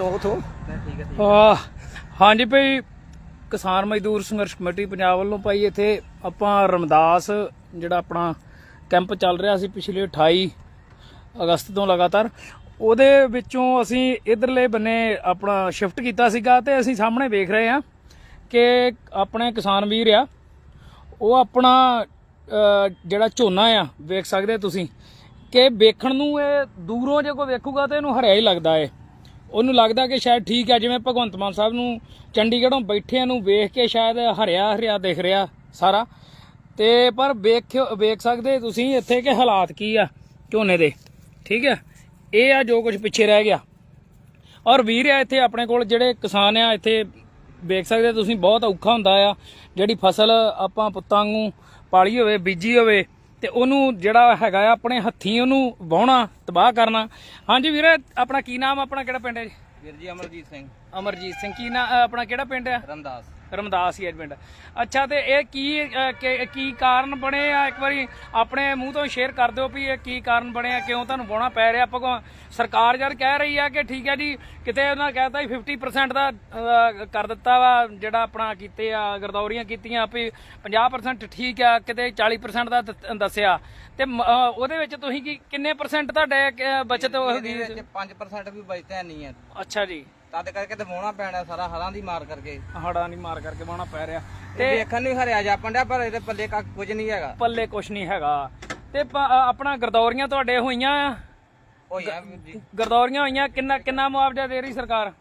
ਉਥੋਂ। ਠੀਕ ਹੈ ਆ ਹਾਂਜੀ ਭਾਈ, ਕਿਸਾਨ ਮਜ਼ਦੂਰ ਸੰਘਰਸ਼ ਕਮੇਟੀ ਪੰਜਾਬ ਵੱਲੋਂ ਭਾਈ ਇੱਥੇ ਆਪਾਂ ਰਮਦਾਸ, ਜਿਹੜਾ ਆਪਣਾ ਕੈਂਪ ਚੱਲ ਰਿਹਾ ਸੀ ਪਿਛਲੇ 28 ਅਗਸਤ ਤੋਂ ਲਗਾਤਾਰ, ਉਹਦੇ ਵਿੱਚੋਂ ਅਸੀਂ ਇਧਰਲੇ ਬੰਨੇ ਆਪਣਾ ਸ਼ਿਫਟ ਕੀਤਾ ਸੀਗਾ ਤੇ ਅਸੀਂ ਸਾਹਮਣੇ ਵੇਖ ਰਹੇ ਹਾਂ ਕਿ ਆਪਣੇ ਕਿਸਾਨ ਵੀਰ ਆ, ਉਹ ਆਪਣਾ ਜਿਹੜਾ ਝੋਨਾ ਆ, ਵੇਖ ਸਕਦੇ ਤੁਸੀਂ ਕਿ ਵੇਖਣ ਨੂੰ ਇਹ ਦੂਰੋਂ ਜੇ ਕੋਈ ਵੇਖੂਗਾ ਤਾਂ ਇਹਨੂੰ ਹਰਿਆ ਹੀ ਲੱਗਦਾ ਏ। ਉਹਨੂੰ ਲੱਗਦਾ ਕਿ ਸ਼ਾਇਦ ਠੀਕ ਹੈ ਜਿਵੇਂ ਭਗਵੰਤ ਮਾਨ ਸਾਹਿਬ ਨੂੰ ਚੰਡੀਗੜ੍ਹੋਂ ਬੈਠਿਆਂ ਨੂੰ ਵੇਖ ਕੇ ਸ਼ਾਇਦ ਹਰਿਆ ਹਰਿਆ ਦਿਖ ਰਿਹਾ ਸਾਰਾ। ਤੇ ਪਰ ਵੇਖਿਓ, ਵੇਖ ਸਕਦੇ ਤੁਸੀਂ ਇੱਥੇ ਕਿ ਹਾਲਾਤ ਕੀ ਆ ਝੋਨੇ ਦੇ। ਠੀਕ ਹੈ ਇਹ ਆ ਜੋ ਕੁਝ ਪਿੱਛੇ ਰਹਿ ਗਿਆ। ਔਰ ਵੀਰ ਆ ਇੱਥੇ ਆਪਣੇ ਕੋਲ, ਜਿਹੜੇ ਕਿਸਾਨ ਆ, ਇੱਥੇ ਵੇਖ ਸਕਦੇ ਤੁਸੀਂ, ਬਹੁਤ ਔਖਾ ਹੁੰਦਾ ਆ। ਜਿਹੜੀ ਫਸਲ ਆਪਾਂ ਪੁੱਤਾਂ ਨੂੰ ਪਾਲੀ ਹੋਵੇ, ਬੀਜੀ ਹੋਵੇ ਤੇ ਉਹਨੂੰ ਜਿਹੜਾ ਹੈਗਾ ਆ ਆਪਣੇ ਹੱਥੀਂ ਉਹਨੂੰ ਵਾਹੁਣਾ ਤਬਾਹ ਕਰਨਾ। ਹਾਂਜੀ ਵੀਰ ਆਪਣਾ ਕੀ ਨਾਮ ਆਪਣਾ ਕਿਹੜਾ ਪਿੰਡ ਹੈ ਜੀ? ਵੀਰ ਜੀ ਅਮਰਜੀਤ ਸਿੰਘ। ਅਮਰਜੀਤ ਸਿੰਘ ਕੀ ਨਾ ਆਪਣਾ ਕਿਹੜਾ ਪਿੰਡ ਹੈ ਰਮਦਾਸ ਰਮਦਾਸ ਹੀ ਪਿੰਡ। ਅੱਛਾ ਤੇ ਇਹ ਕੀ ਕਿ- ਕਾਰਨ ਬਣੇ ਆ? ਇੱਕ ਵਾਰੀ ਆਪਣੇ ਮੂੰਹ ਤੋਂ ਸ਼ੇਅਰ ਕਰ ਦਿਓ ਵੀ ਇਹ ਕੀ ਕਾਰਨ ਬਣੇ ਆ ਕਿਉਂ ਤੁਹਾਨੂੰ ਬੋਣਾ ਪੈ ਰਿਹਾ? ਭਗਵਾਨ ਸਰਕਾਰ ਯਾਰ ਕਹਿ ਰਹੀ ਆ ਕਿ ਠੀਕ ਹੈ ਜੀ ਕਿਤੇ ਉਹਨਾਂ ਕਹਿਤਾ ਵੀ 50% ਦਾ ਕਰ ਦਿੱਤਾ ਵਾ ਜਿਹੜਾ ਆਪਣਾ ਕੀਤੇ ਆ ਗਰਦੌਰੀਆਂ ਕੀਤੀਆਂ ਵੀ 50% ਠੀਕ ਆ ਕਿਤੇ 40% ਦਾ ਦੱਸਿਆ। ਤੇ ਉਹਦੇ ਵਿੱਚ ਤੁਸੀਂ ਕੀ ਕਿੰਨੇ ਪਰਸੈਂਟ ਤੁਹਾਡੇ ਬਚਤ ਹੋ ਗਈ? ਵਿੱਚ 5% ਵੀ ਬਚਦਾ ਨਹੀਂ ਹੈ। ਅੱਛਾ ਜੀ। ਤਦ ਕਰਕੇ ਤੇ ਵਾਹੁਣਾ ਪੈਣਾ ਸਾਰਾ ਹਲਾਂ ਦੀ ਮਾਰ ਕਰਕੇ। ਹੜਾ ਨਹੀਂ ਮਾਰ ਕਰਕੇ ਬਾਣਾ ਪੈ ਰਿਹਾ। ਤੇ ਵੇਖਣ ਨੂੰ ਹਰਿਆ ਜਾਪਣ ਡਿਆ ਪਰ ਇਹਦੇ ਪੱਲੇ ਕੱਖ ਕੁਝ ਨਹੀਂ ਹੈਗਾ। ਪੱਲੇ ਕੁਛ ਨਹੀਂ ਹੈਗਾ। ਤੇ ਪ- ਅ, ਆਪਣਾ ਗਰਦੌਰੀਆਂ ਤੁਹਾਡੇ ਹੋਈਆਂ ਆ? ਹੋਇਆ ਜੀ। ਗਰਦੌਰੀਆਂ ਹੋਈਆਂ ਕਿੰਨਾ ਕਿੰਨਾ ਮੁਆਵਜ਼ਾ ਦੇ ਰਹੀ ਸਰਕਾਰ?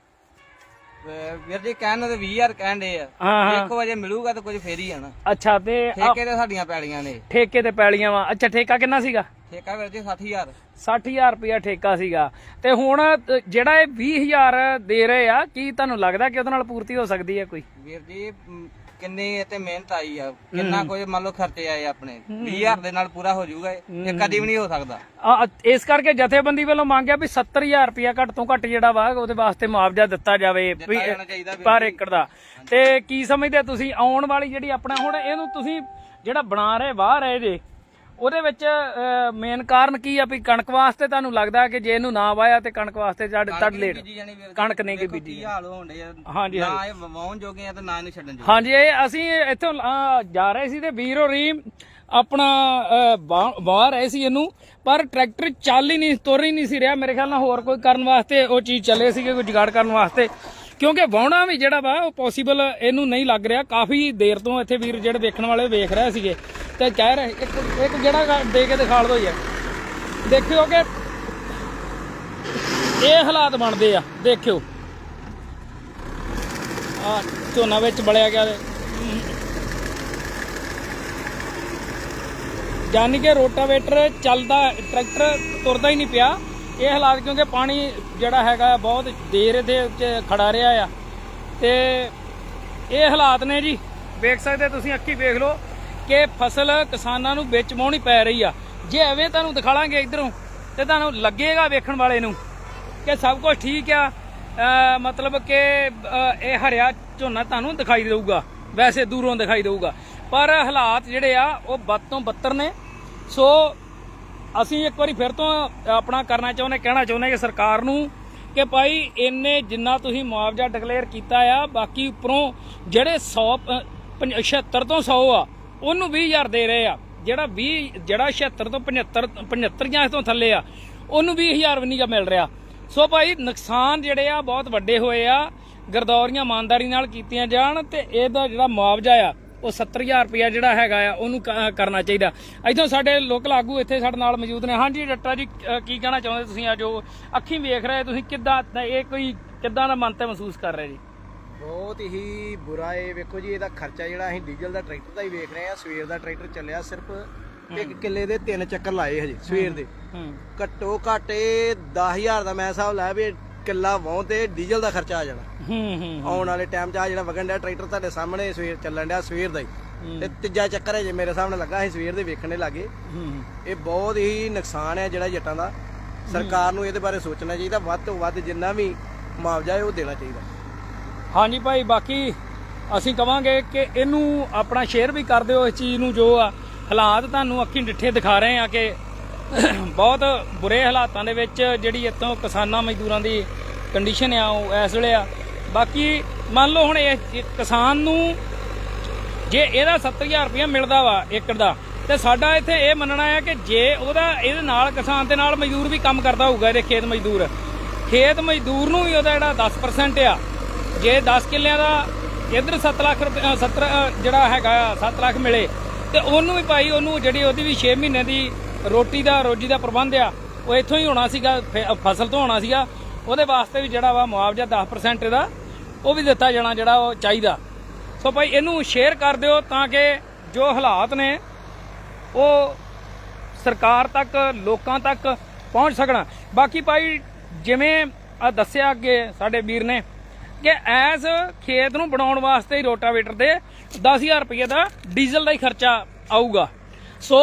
ਵੀਰ ਜੀ ਕਹਿਣ ਨੂੰ ਤੇ 20000 ਕਹਿਣ ਦੇ ਆ। ਹਾਂ ਹਾਂ। 1 ਵਜੇ ਮਿਲੂਗਾ ਤਾਂ ਕੁਝ ਫੇਰ ਹੀ ਆਣਾ ਅੱਛਾ ਤੇ ਆ- ਠੇਕੇ ਤੇ ਸਾਡੀਆਂ ਪੈਲੀਆਂ ਨੇ। ਠੇਕੇ ਤੇ ਪੈਲੀਆਂ ਵਾ। ਅੱਛਾ ਠੇਕਾ ਕਿੰਨਾ ਸੀਗਾ? ਠੇਕਾ ਵੀਰ ਜੀ 60000 60000 ਰੁਪਇਆ ਠੇਕਾ ਸੀਗਾ। ਤੇ ਹੁਣ ਅ, ਜਿਹੜਾ ਇਹ 20000 ਦੇ ਰਹੇ ਆ ਕੀ ਤੁਹਾਨੂੰ ਲੱਗਦਾ ਕਿ ਉਹਦੇ ਨਾਲ ਪੂਰਤੀ ਹੋ ਸਕਦੀ ਹੈ ਕੋਈ? ਵੀਰ ਜੀ ਮ, ਕਿੰਨੀ ਤੇ ਮਿਹਨਤ ਆਈ ਆ। ਕਿੰਨਾ ਕੁਝ ਮੰਨ ਲਓ ਖਰਚੇ ਆਏ ਆਪਣੇ। 20000 ਦੇ ਨਾਲ ਪੂਰਾ ਹੋ ਜਾਊਗਾ ਇਹ। ਇਹ ਕਦੀ ਵੀ ਨਹੀਂ ਹੋ ਸਕਦਾ। ਆ, ਇਸ ਕਰਕੇ ਜਥੇਬੰਦੀ ਵੱਲੋਂ ਮੰਗਿਆ ਵੀ 70000 ਰੁਪਇਆ ਘੱਟ ਤੋਂ ਘੱਟ ਜਿਹੜਾ ਵਾ ਉਹਦੇ ਵਾਸਤੇ ਮੁਆਵਜ਼ਾ ਦਿੱਤਾ ਜਾਵੇ ਵੀ ਦਿੱਤਾ ਜਾਣਾ ਚਾਹੀਦਾ ਵੀਰ ਪਰ ਏਕੜ ਦਾ। ਤੇ ਕੀ ਸਮਝਦੇ ਤੁਸੀਂ? ਆਉਣ ਵਾਲੀ ਜਿਹੜੀ ਆਪਣਾ ਹੁਣ ਇਹਨੂੰ ਤੁਸੀਂ ਜਿਹੜਾ ਬਣਾ ਰਹੇ ਵਾਹ ਰਹੇ ਜੇ ਉਹਦੇ ਵਿੱਚ ਮੇਨ ਕਾਰਨ ਕੀ ਆ ਵੀ ਕਣਕ ਵਾਸਤੇ ਤੁਹਾਨੂੰ ਲੱਗਦਾ ਕਿ ਜੇ ਇਹਨੂੰ ਨਾ ਵਾਇਆ ਤੇ ਕਣਕ ਵਾਸਤੇ ਜੜ ਤੜ ਲੇਟ। ਕਣਕ ਨਹੀਂ ਕਿ ਬੀਜੀ ਕੀ ਹਾਲ ਹੋਣ ਡੇ ਆ। ਹਾਂਜੀ, ਨਾ ਇਹ ਵਾਉਣ ਜੋਗੇ ਆ ਤੇ ਨਾ ਇਹਨੂੰ ਛੱਡਣ ਜੋਗੇ। ਹਾਂਜੀ ਇਹ ਅਸੀਂ ਇੱਥੋਂ ਜਾ ਰਹੇ ਸੀ ਤੇ ਵੀਰ ਹੋਰੀ ਆਪਣਾ ਵਾਹ ਰਹੇ ਸੀ ਇਹਨੂੰ ਪਰ ਟਰੈਕਟਰ ਚੱਲ ਹੀ ਨਹੀਂ ਤੁਰ ਹੀ ਨਹੀਂ ਸੀ ਰਿਹਾ। ਮੇਰੇ ਖਿਆਲ ਨਾਲ ਹੋਰ ਕੋਈ ਕਰਨ ਵਾਸਤੇ ਉਹ ਚੀਜ਼ ਚੱਲੇ ਸੀਗੇ ਕੋਈ ਜੁਗਾੜ ਕਰਨ ਵਾਸਤੇ। ਕਿਉਂਕਿ ਵਾਹੁਣਾ ਵੀ ਜਿਹੜਾ ਵਾ ਉਹ ਪੋਸੀਬਲ ਇਹਨੂੰ ਨਹੀਂ ਲੱਗ ਰਿਹਾ। ਕਾਫੀ ਦੇਰ ਤੋਂ ਇੱਥੇ ਵੀਰ ਜਿਹੜੇ ਵੇਖਣ ਵਾਲੇ ਵੇਖ ਰਹੇ ਸੀਗੇ। ਤੇ ਕਹਿ ਰਹੇ, ਇੱਕ ਇੱਕ ਜਿਹੜਾ ਦੇ ਕੇ ਦਿਖਾ ਲਓ ਯਾਰ। ਦੇਖਿਓ ਕਿ ਇਹ ਹਾਲਾਤ ਬਣਦੇ ਆ, ਦੇਖਿਓ। ਆ ਝੋਨਾ ਵਿੱਚ ਬਲਿਆ ਗਿਆ ਤੇ। ਯਾਨੀ ਕਿ ਰੋਟਾਵੇਟਰ ਚੱਲਦਾ, ਟਰੈਕਟਰ ਤੁਰਦਾ ਹੀ ਨਹੀਂ ਪਿਆ। ਇਹ ਹਾਲਾਤ ਕਿਉਂਕਿ ਪਾਣੀ ਜਿਹੜਾ ਹੈਗਾ ਬਹੁਤ ਦੇਰ ਇਹਦੇ ਖੜਾ ਰਿਹਾ ਆ। ਤੇ ਇਹ ਹਾਲਾਤ ਨੇ ਜੀ। ਵੇਖ ਸਕਦੇ ਤੁਸੀਂ, ਅੱਖੀ ਵੇਖ ਲਓ। ਕਿ ਫਸਲ ਕਿਸਾਨਾਂ ਨੂੰ ਵਿੱਚ ਵਾਹੁਣੀ ਪੈ ਰਹੀ ਆ। ਜੇ ਐਵੇਂ ਤੁਹਾਨੂੰ ਦਿਖਾਲਾਂਗੇ ਇਧਰੋਂ ਤੇ ਤੁਹਾਨੂੰ ਲੱਗੇਗਾ ਵੇਖਣ ਵਾਲੇ ਨੂੰ ਕਿ ਸਭ ਕੁਝ ਠੀਕ ਆ। ਮਤਲਬ ਕਿ ਇਹ ਹਰਿਆ ਝੋਨਾ ਤੁਹਾਨੂੰ ਦਿਖਾਈ ਦੇਊਗਾ। ਵੈਸੇ ਦੂਰੋਂ ਦਿਖਾਈ ਦੇਊਗਾ। ਪਰ ਹਾਲਾਤ ਜਿਹੜੇ ਆ ਉਹ ਬਦ ਤੋਂ ਬੱਤਰ ਨੇ। ਸੋ ਅਸੀਂ ਇੱਕ ਵਾਰੀ ਫਿਰ ਤੋਂ ਆਪਣਾ ਕਰਨਾ ਚਾਹੁੰਦੇ ਕਹਿਣਾ ਚਾਹੁੰਦੇ ਕਿ ਸਰਕਾਰ ਨੂੰ ਕਿ ਭਾਈ ਇੰਨੇ ਜਿੰਨਾ ਤੁਸੀਂ ਮੁਆਵਜ਼ਾ ਡਿਕਲੇਅਰ ਕੀਤਾ ਆ ਬਾਕੀ ਉੱਪਰੋਂ ਜਿਹੜੇ 100 ਅ, ਪੰਜ- 76 ਤੋਂ 100 ਆ ਉਹਨੂੰ 20000 ਦੇ ਰਹੇ ਆ। ਜਿਹੜਾ 20 ਜਿਹੜਾ 76 ਤੋਂ 75 75 ਜਾਂ ਇਸ ਤੋਂ ਥੱਲੇ ਆ, ਉਹਨੂੰ 20000 ਵੀ ਨਹੀਂ ਗਾ ਮਿਲ ਰਿਹਾ। ਸੋ ਭਾਈ, ਨੁਕਸਾਨ ਜਿਹੜੇ ਆ, ਬਹੁਤ ਵੱਡੇ ਹੋਏ ਆ। ਗਰਦੌਰੀਆਂ ਇਮਾਨਦਾਰੀ ਨਾਲ ਕੀਤੀਆਂ ਜਾਣ ਤੇ ਇਹਦਾ ਜਿਹੜਾ ਮੁਆਵਜ਼ਾ ਆ, ਉਹ 70000 ਰੁਪਇਆ ਜਿਹੜਾ ਹੈਗਾ ਆ, ਉਹਨੂੰ ਕ- ਕਰਨਾ ਚਾਹੀਦਾ। ਇੱਥੋਂ ਸਾਡੇ ਲੋਕਲ ਆਗੂ ਇੱਥੇ ਸਾਡੇ ਨਾਲ ਮੌਜੂਦ ਨੇ। ਹਾਂਜੀ, ਡਾਕਟਰ ਜੀ ਕੀ ਕਹਿਣਾ ਚਾਹੁੰਦੇ ਤੁਸੀਂ ਆ ਜੋ ਅੱਖੀਂ ਵੇਖ ਰਹੇ ਤੁਸੀਂ? ਕਿੱਦਾਂ ਇਹ ਕੋਈ ਕਿੱਦਾਂ ਦਾ ਮਨ ਤੇ ਮਹਿਸੂਸ ਕਰ ਰਹੇ ਜੀ? ਬਹੁਤ ਹੀ ਬੁਰਾ ਏ। ਵੇਖੋ ਜੀ ਇਹਦਾ ਖਰਚਾ ਜਿਹੜਾ ਅਸੀਂ ਡੀਜ਼ਲ ਦਾ ਟਰੈਕਟਰ ਦਾ ਹੀ ਵੇਖ ਰਹੇ ਆ ਸਵੇਰ ਦਾ ਟਰੈਕਟਰ ਚੱਲਿਆ ਸਿਰਫ ਇੱਕ ਕਿੱਲੇ ਦੇ ਤਿੰਨ ਚੱਕਰ ਲਾਏ ਹਜੇ ਸਵੇਰ ਦੇ। ਘੱਟੋ ਘੱਟ ਇਹ 10000 ਦਾ ਮੈਂ ਹਿਸਾਬ ਲਾਇਆ ਵੀ ਕਿੱਲਾ ਵਾਹੁਣ ਤੇ ਡੀਜ਼ਲ ਦਾ ਖਰਚਾ ਆ ਜਾਣਾ। ਹੂੰ ਹੂੰ ਆਉਣ ਵਾਲੇ ਟਾਈਮ 'ਚ ਆ ਜਿਹੜਾ ਵਗਣ ਡਿਆ ਟਰੈਕਟਰ ਤੁਹਾਡੇ ਸਾਹਮਣੇ ਸਵੇਰ ਚੱਲਣ ਡਿਆ ਸਵੇਰ ਦਾ ਹੀ। ਤੇ ਤੀਜਾ ਚੱਕਰ ਹੈ ਜੇ ਮੇਰੇ ਸਾਹਮਣੇ ਲੱਗਾ ਸੀ ਸਵੇਰ ਦੇ ਵੇਖਣ ਦੇ ਲਾਗੇ ਇਹ ਬਹੁਤ ਹੀ ਨੁਕਸਾਨ ਹੈ ਜਿਹੜਾ ਜੱਟਾਂ ਦਾ। ਸਰਕਾਰ ਨੂੰ ਇਹਦੇ ਬਾਰੇ ਸੋਚਣਾ ਚਾਹੀਦਾ। ਵੱਧ ਤੋਂ ਵੱਧ ਜਿੰਨਾ ਵੀ ਮੁਆਵਜ਼ਾ ਹੈ ਉਹ ਦੇਣਾ ਚਾਹੀਦਾ। ਹਾਂਜੀ ਭਾਈ, ਬਾਕੀ ਅਸੀਂ ਕਵਾਂਗੇ ਕਿ ਇਹਨੂੰ ਆਪਣਾ ਸ਼ੇਅਰ ਵੀ ਕਰ ਦਿਓ ਇਸ ਚੀਜ਼ ਨੂੰ ਜੋ ਆ। ਹਾਲਾਤ ਤੁਹਾਨੂੰ ਅੱਖੀਂ ਡਿੱਠੇ ਦਿਖਾ ਰਹੇ ਆ ਕਿ ਬਹੁਤ ਬੁਰੇ ਹਾਲਾਤਾਂ ਦੇ ਵਿੱਚ ਜਿਹੜੀ ਇੱਥੋਂ ਕਿਸਾਨਾਂ ਮਜ਼ਦੂਰਾਂ ਦੀ ਕੰਡੀਸ਼ਨ ਆ, ਉਹ ਇਸ ਵੇਲੇ ਆ। ਬਾਕੀ ਮੰਨ ਲਓ ਹੁਣ ਇਹ ਕਿਸਾਨ ਨੂੰ ਜੇ ਇਹਦਾ 70000 ਰੁਪਇਆ ਮਿਲਦਾ ਵਾ ਏਕੜ ਦਾ, ਤੇ ਸਾਡਾ ਇੱਥੇ ਇਹ ਮੰਨਣਾ ਹੈ ਕਿ ਜੇ ਉਹਦਾ ਇਹਦੇ ਨਾਲ ਕਿਸਾਨ ਦੇ ਨਾਲ ਮਜ਼ਦੂਰ ਵੀ ਕੰਮ ਕਰਦਾ ਹੋਊਗਾ, ਇਹਦੇ ਖੇਤ ਮਜ਼ਦੂਰ। ਖੇਤ ਮਜ਼ਦੂਰ ਨੂੰ ਵੀ ਉਹਦਾ ਜਿਹੜਾ 10% ਆ ਜੇ 10 ਕਿੱਲਿਆਂ ਦਾ ਇਧਰ 7 ਲੱਖ ਰੁਪਏ 70 ਜਿਹੜਾ ਹੈਗਾ 7 ਲੱਖ ਮਿਲੇ, ਤੇ ਉਹਨੂੰ ਵੀ ਭਾਈ ਉਹਨੂੰ ਜਿਹੜੀ ਉਹਦੀ ਵੀ 6 ਮਹੀਨੇ ਦੀ ਰੋਟੀ ਦਾ, ਰੋਜੀ ਦਾ ਪ੍ਰਬੰਧ ਆ, ਉਹ ਇੱਥੋਂ ਹੀ ਹੋਣਾ ਸੀਗਾ, ਫ- ਫਸਲ ਤੋਂ ਹੋਣਾ ਸੀਗਾ, ਉਹਦੇ ਵਾਸਤੇ ਵੀ ਜਿਹੜਾ ਵਾ ਮੁਆਵਜ਼ਾ 10% ਇਹਦਾ, ਉਹ ਵੀ ਦਿੱਤਾ ਜਾਣਾ ਜਿਹੜਾ ਉਹ ਚਾਹੀਦਾ। ਸੋ ਭਾਈ ਇਹਨੂੰ ਸ਼ੇਅਰ ਕਰ ਦਿਓ ਤਾਂ ਕਿ ਜੋ ਹਾਲਾਤ ਨੇ, ਉਹ ਸਰਕਾਰ ਤੱਕ, ਲੋਕਾਂ ਤੱਕ ਪਹੁੰਚ ਸਕਣ। ਬਾਕੀ ਭਾਈ ਜਿਵੇਂ ਆ ਦੱਸਿਆ ਅੱਗੇ ਸਾਡੇ ਵੀਰ ਨੇ ਕਿ ਐਸ ਖੇਤ ਨੂੰ ਬਣਾਉਣ ਵਾਸਤੇ ਹੀ ਰੋਟਾਵੇਟਰ ਦੇ 10000 ਰੁਪਏ ਦਾ ਡੀਜ਼ਲ ਦਾ ਹੀ ਖਰਚਾ ਆਊਗਾ। ਸੋ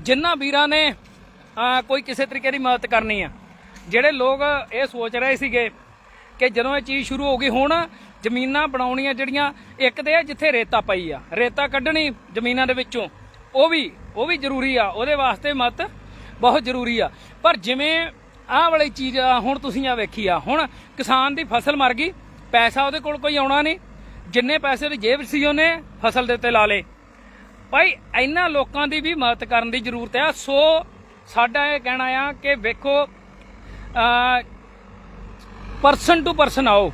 ਜਿਨ੍ਹਾਂ ਵੀਰਾਂ ਨੇ ਕੋਈ ਕਿਸੇ ਤਰੀਕੇ ਦੀ ਮਦਦ ਕਰਨੀ ਆ, ਜਿਹੜੇ ਲੋਕ ਇਹ ਸੋਚ ਰਹੇ ਸੀਗੇ ਕਿ ਜਦੋਂ ਇਹ ਚੀਜ਼ ਸ਼ੁਰੂ ਹੋ ਗਈ, ਹੁਣ ਜ਼ਮੀਨਾਂ ਬਣਾਉਣੀਆਂ ਜਿਹੜੀਆਂ, ਇੱਕ ਤੇ ਜਿੱਥੇ ਰੇਤਾ ਪਈ ਆ, ਰੇਤਾ ਕੱਢਣੀ ਜ਼ਮੀਨਾਂ ਦੇ ਵਿੱਚੋਂ, ਉਹ ਵੀ ਉਹ ਵੀ ਜ਼ਰੂਰੀ ਆ, ਉਹਦੇ ਵਾਸਤੇ ਮਤ ਬਹੁਤ ਜ਼ਰੂਰੀ ਆ। ਪਰ ਜਿਵੇਂ ਆਹ ਵਾਲੀ ਚੀਜ਼ ਹੁਣ ਤੁਸੀਂ ਆ ਵੇਖੀ ਆ, ਹੁਣ ਕਿਸਾਨ ਦੀ ਫਸਲ ਮਰ ਗਈ ਪੈਸਾ ਉਹਦੇ ਕੋਲ ਕੋਈ ਆਉਣਾ ਨਹੀਂ। ਜਿੰਨੇ ਪੈਸੇ ਉਹਦੀ ਜੇਬ ਸੀ, ਉਹਨੇ ਫਸਲ ਦੇ ਉੱਤੇ ਲਾ ਲੇ ਭਾਈ ਇਹਨਾਂ ਲੋਕਾਂ ਦੀ ਵੀ ਮਦਦ ਕਰਨ ਦੀ ਜ਼ਰੂਰਤ ਆ। ਸੋ ਸਾਡਾ ਇਹ ਕਹਿਣਾ ਆ ਕਿ ਵੇਖੋ ਪਰਸਨ ਟੂ ਪਰਸਨ ਆਓ।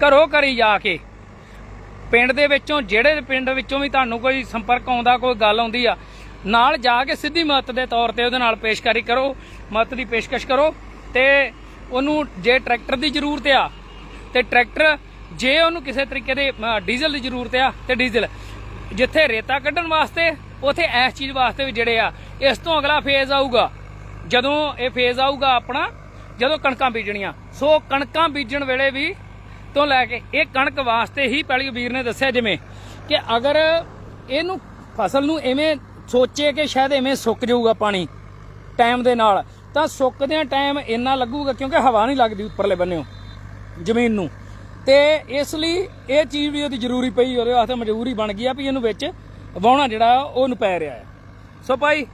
ਘਰੋਂ ਘਰੀ ਜਾ ਕੇ। ਪਿੰਡ ਦੇ ਵਿੱਚੋਂ, ਜਿਹੜੇ ਪਿੰਡ ਵਿੱਚੋਂ ਵੀ ਤੁਹਾਨੂੰ ਕੋਈ ਸੰਪਰਕ ਆਉਂਦਾ, ਕੋਈ ਗੱਲ ਆਉਂਦੀ ਆ, ਨਾਲ ਜਾ ਕੇ ਸਿੱਧੀ ਮਦਦ ਦੇ ਤੌਰ ਤੇ ਉਹਦੇ ਨਾਲ ਪੇਸ਼ਕਾਰੀ ਕਰੋ, ਮਦਦ ਦੀ ਪੇਸ਼ਕਸ਼ ਕਰੋ। ਤੇ ਉਹਨੂੰ ਜੇ ਟਰੈਕਟਰ ਦੀ ਜ਼ਰੂਰਤ ਆ ਤੇ ਟਰੈਕਟਰ ਜੇ ਉਹਨੂੰ ਕਿਸੇ ਤਰੀਕੇ ਦੇ ਡੀਜ਼ਲ ਦੀ ਜ਼ਰੂਰਤ ਆ, ਤੇ ਡੀਜ਼ਲ। ਜਿੱਥੇ ਰੇਤਾ ਕੱਢਣ ਵਾਸਤੇ, ਉਥੇ ਇਸ ਚੀਜ਼ ਵਾਸਤੇ ਵੀ ਜਿਹੜੇ ਆ, ਇਸ ਤੋਂ ਅਗਲਾ ਫੇਜ਼ ਆਊਗਾ। ਜਦੋਂ ਇਹ ਫੇਜ਼ ਆਊਗਾ ਆਪਣਾ, ਜਦੋਂ ਕਣਕਾਂ ਬੀਜਣੀਆਂ। ਸੋ ਕਣਕਾਂ ਬੀਜਣ ਵੇਲੇ ਵੀ ਤੋਂ ਲੈ ਕੇ, ਇਹ ਕਣਕ ਵਾਸਤੇ ਹੀ ਪਹਿਲੀ ਵੀਰ ਨੇ ਦੱਸਿਆ ਜਿਵੇਂ ਕਿ ਅਗਰ ਇਹਨੂੰ ਫਸਲ ਨੂੰ ਐਵੇਂ ਸੋਚੇ ਕਿ ਸ਼ਾਇਦ ਐਵੇਂ ਸੁੱਕ ਜਾਊਗਾ ਪਾਣੀ ਟਾਈਮ ਦੇ ਨਾਲ, ਤਾਂ ਸੁੱਕਦਿਆਂ ਟਾਈਮ ਇੰਨਾ ਲੱਗੂਗਾ ਕਿਉਂਕਿ ਹਵਾ ਨਹੀਂ ਲੱਗਦੀ ਉੱਪਰਲੇ ਬੰਨਿਓ ਜ਼ਮੀਨ ਨੂੰ। ਤੇ ਇਸ ਲਈ ਇਹ ਚੀਜ਼ ਵੀ ਉਹਦੀ ਜ਼ਰੂਰੀ ਪਈ, ਉਹਦੇ ਵਾਸਤੇ ਮਜਬੂਰੀ ਬਣ ਗਈ ਆ ਵੀ ਇਹਨੂੰ ਵਿੱਚ ਵਾਉਣਾ ਜਿਹੜਾ ਉਹਨੂੰ ਪੈ ਰਿਹਾ ਹੈ। ਸੋ ਭਾਈ